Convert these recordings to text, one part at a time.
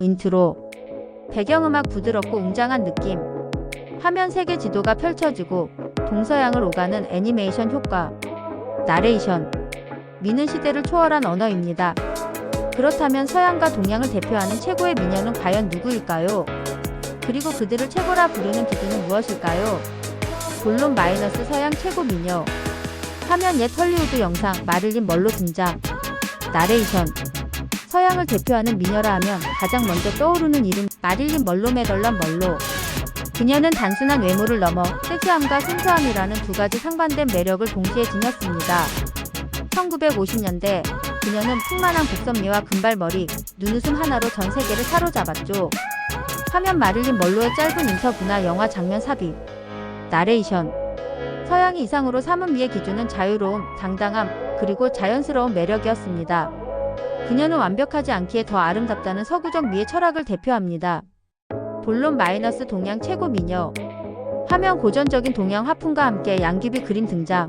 인트로. 배경음악 부드럽고 웅장한 느낌. 화면 세계 지도가 펼쳐지고 동서양을 오가는 애니메이션 효과. 나레이션. 미는 시대를 초월한 언어입니다. 그렇다면 서양과 동양을 대표하는 최고의 미녀는 과연 누구일까요? 그리고 그들을 최고라 부르는 기준은 무엇일까요? 본론 마이너스 서양 최고 미녀. 화면 옛 헐리우드 영상 마릴린 멀로 등장. 나레이션 서양을 대표하는 미녀라 하면 가장 먼저 떠오르는 이름 마릴린 멀로 메덜란 멀로 그녀는 단순한 외모를 넘어 섹시함과 순수함이라는 두 가지 상반된 매력을 동시에 지녔습니다. 1950년대 그녀는 풍만한 곡선미와 금발머리, 눈웃음 하나로 전 세계를 사로잡았죠. 화면 마릴린 멀로의 짧은 인터뷰나 영화 장면 삽입 나레이션 서양이 이상으로 삼은 미의 기준은 자유로움, 당당함, 그리고 자연스러운 매력이었습니다. 그녀는 완벽하지 않기에 더 아름답다는 서구적 미의 철학을 대표합니다. 본론 마이너스 동양 최고 미녀 화면 고전적인 동양 화풍과 함께 양귀비 그림 등장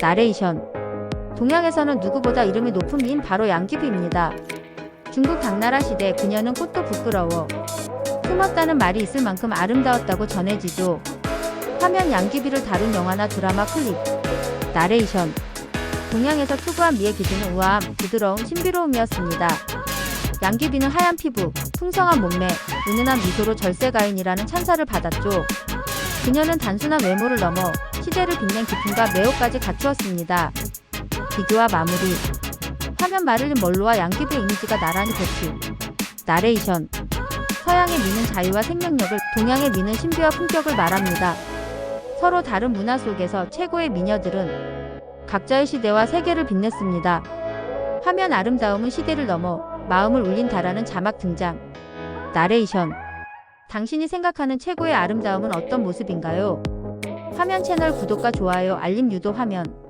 나레이션 동양에서는 누구보다 이름이 높은 미인 바로 양귀비입니다. 중국 당나라 시대 그녀는 꽃도 부끄러워 품었다는 말이 있을 만큼 아름다웠다고 전해지죠. 화면 양귀비를 다룬 영화나 드라마 클립 나레이션 동양에서 추구한 미의 기준은 우아함, 부드러움, 신비로움이었습니다. 양귀비는 하얀 피부, 풍성한 몸매, 은은한 미소로 절세가인이라는 찬사를 받았죠. 그녀는 단순한 외모를 넘어 시대를 빛낸 기품과 매혹까지 갖추었습니다. 비교와 마무리 화면 마를린 멀로와 양귀비 이미지가 나란히 배치 나레이션 서양의 미는 자유와 생명력을 동양의 미는 신비와 품격을 말합니다. 서로 다른 문화 속에서 최고의 미녀들은 각자의 시대와 세계를 빛냈습니다. 화면 아름다움은 시대를 넘어 마음을 울린다라는 자막 등장. 나레이션. 당신이 생각하는 최고의 아름다움은 어떤 모습인가요? 화면 채널 구독과 좋아요, 알림 유도 화면.